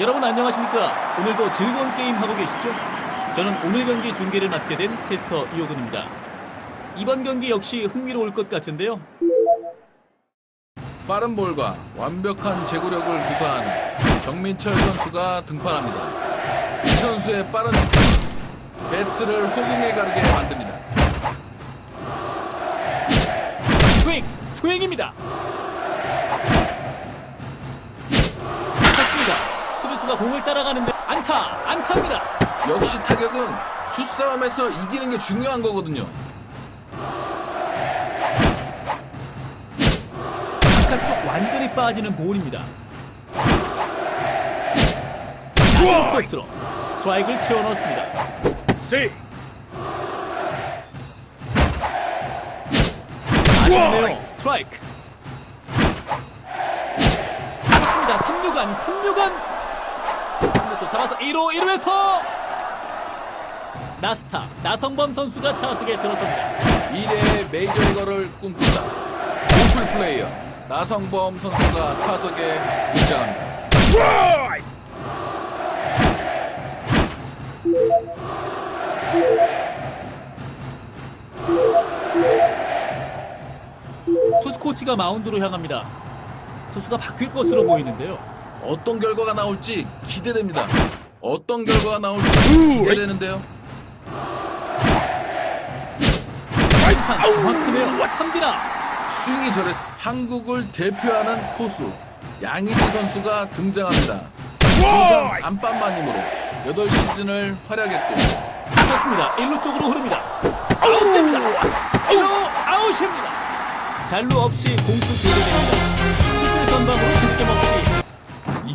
여러분 안녕하십니까? 오늘도 즐거운 게임 하고 계시죠? 저는 오늘 경기 중계를 맡게 된 캐스터 이호근입니다. 이번 경기 역시 흥미로울 것 같은데요. 빠른 볼과 완벽한 제구력을 구사하는 정민철 선수가 등판합니다. 이 선수의 빠른 뒷공은 배트를 호응에 가르게 만듭니다. 스윙! 스윙입니다! 수비수가 공을 따라가는데 안타! 안타입니다! 역시 타격은 수싸움에서 이기는 게 중요한 거거든요. 바깥쪽 완전히 빠지는 볼입니다. 낮은 코스로 스트라이크를 채워 넣었습니다. 아쉽네요. 스트라이크. 좋습니다. 3루간, 3루간. 3루수 잡아서 1루, 1루에서 나스타 나성범 선수가 타석에 들어섭니다. 미래의 메이저리거를 꿈꾼다. 오플 플레이어 나성범 선수가 타석에 등장합니다. 투수 코치가 마운드로 향합니다. 투수가 바뀔 것으로 보이는데요. 어떤 결과가 나올지 기대됩니다. 어떤 결과가 나올지 기대되는데요. 한 정확하네요. 삼진아. 스윙이 저래 한국을 대표하는 포수 양의지 선수가 등장합니다. 부산 안방마님으로 8시즌을 활약했고 좋습니다. 1루 쪽으로 흐릅니다. 아웃됩니다. 1루 아웃입니다. 잔루 없이 공수 교대됩니다. 투수의 선방으로 득점 없이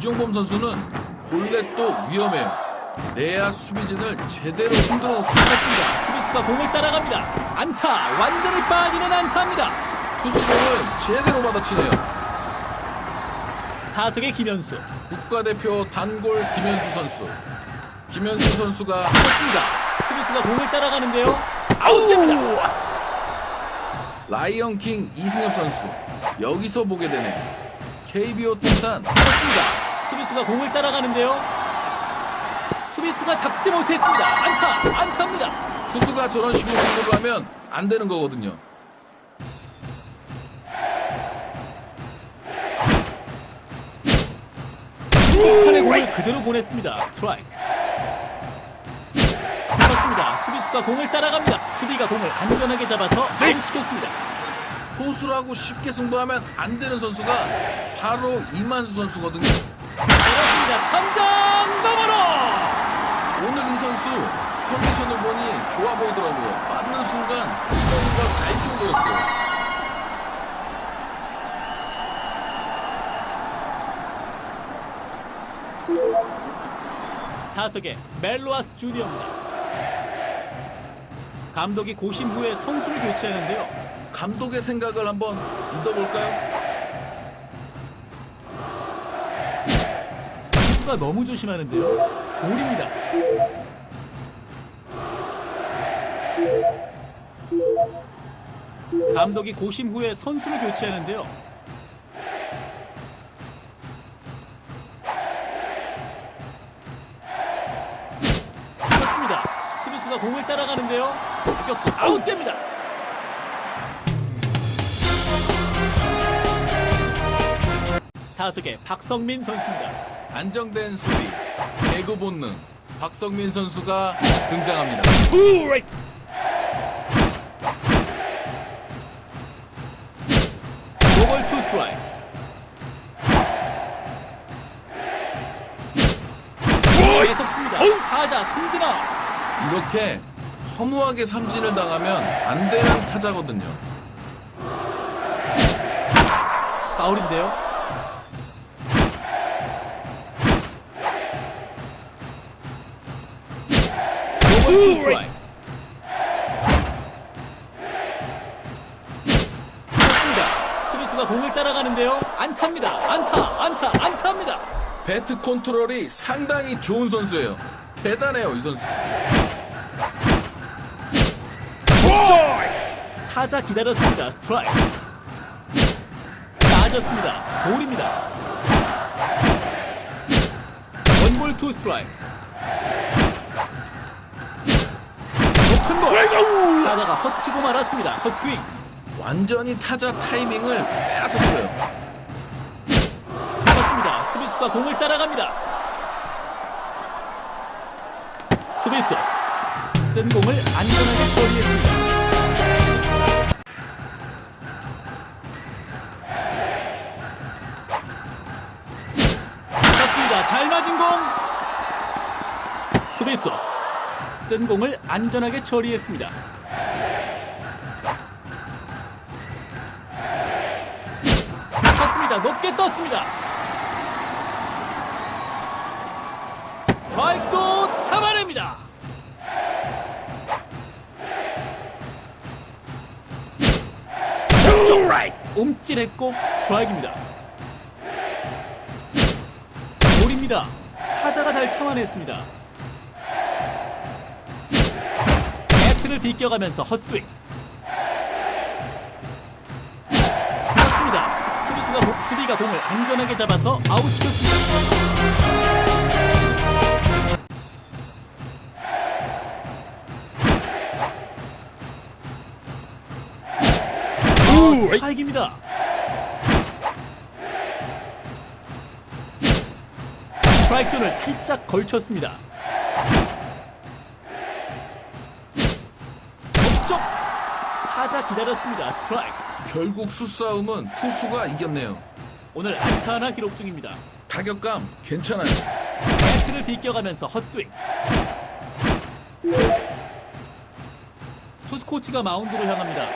이종범 선수는 볼넷도 위험해요. 내야 수비진을 제대로 흔들어 놓고 맞습니다. 수비수가 공을 따라갑니다. 안타. 완전히 빠지는 안타입니다. 투수공을 제대로 받아치네요. 타석의 김현수. 국가대표 단골 김현수 선수. 김현수 선수가 맞습니다. 수비수가 공을 따라가는데요. 아웃됩니다. 라이언 킹 이승엽 선수. 여기서 보게 되네요. KBO 통산 맞습니다. 수비수가 공을 따라가는데요. 수비수가 잡지 못했습니다. 안타. 안타입니다. 투수가 저런 식으로 공격을 하면 안 되는 거거든요. 판의 공을 그대로 보냈습니다. 스트라이크. 그렇습니다. 수비수가 공을 따라갑니다. 수비가 공을 안전하게 잡아서 아웃시켰습니다. 포수라고 쉽게 승부하면 안 되는 선수가 바로 이만수 선수거든요. 그렇습니다. 탐장 너머로 오늘 이 선수 컨디션을 보니 좋아 보이더라고요. 맞는 순간 시선이가 갈 정도였어요. 타석에 멜로아스 주니어입니다. 감독이 고심 후에 선수를 교체하는데요. 감독의 생각을 한번 믿어볼까요? 선수가 너무 조심하는데요. 볼입니다. 감독이 고심 후에 선수를 교체하는데요. 그렇습니다. 수비수가 공을 따라가는데요. 격수 아웃됩니다. 타석에 박성민 선수입니다. 안정된 수비, 배구 본능, 박성민 선수가 등장합니다. 노벌 투 스트라이크. 계속 씁니다. 타자 삼진아. 이렇게 허무하게 삼진을 당하면 안 되는 타자거든요. 파울인데요. 그렇습니다. 수비수가 공을 따라가는데요. 안타입니다. 안타, 안타, 안타입니다. 배트 컨트롤이 상당히 좋은 선수예요. 대단해요, 이 선수. 타자 기다렸습니다. 스트라이크. 낮았습니다. 볼입니다. 볼투 스트라이크. 높은 볼. 타자가 허치고 말았습니다. 헛스윙. 완전히 타자 타이밍을 빼앗았어요. 맞습니다. 수비수가 공을 따라갑니다. 수비수 뜬 공을 안전하게 처리했습니다. 뜬 공을 안전하게 처리했습니다. 쳤습니다. 높게 떴습니다. 좌익수 잡아냅니다. 쪽 움찔했고 스트라이크입니다. 볼입니다. 타자가 잘 참아냈습니다. 배트를 비껴가면서 헛스윙. 맞습니다. 수비수가 공- 수비가 공을 안전하게 잡아서 아웃시켰습니다. 어, 스트라이크입니다. 스트라이크 존을 살짝 걸쳤습니다. 타자 기다렸습니다. 스트라이크. 결국 수싸움은 투수가 이겼네요. 오늘 안타 하나 기록 중입니다. 타격감 괜찮아요. 배트를 비껴가면서 헛스윙. 투수 코치가 마운드로 향합니다.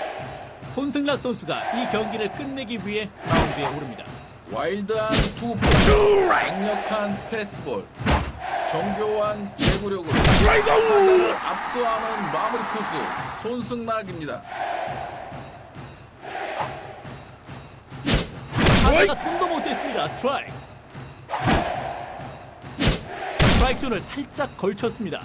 손승락 선수가 이 경기를 끝내기 위해 마운드에 오릅니다. 와일드한 투볼, 강력한 패스트볼, 정교한 제구력으로 타자를 압도하는 마무리 투수 손승락입니다. 타자가 손도 못 댔습니다. 스트라이크. 스트라이크 존을 살짝 걸쳤습니다.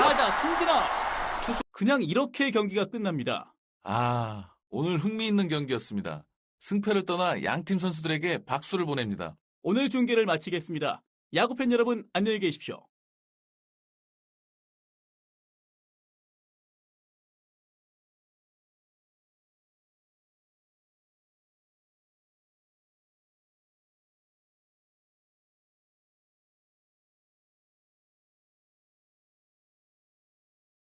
타자 삼진아. 투수 그냥 이렇게 경기가 끝납니다. 아, 오늘 흥미있는 경기였습니다. 승패를 떠나 양팀 선수들에게 박수를 보냅니다. 오늘 중계를 마치겠습니다. 야구팬 여러분 안녕히 계십시오.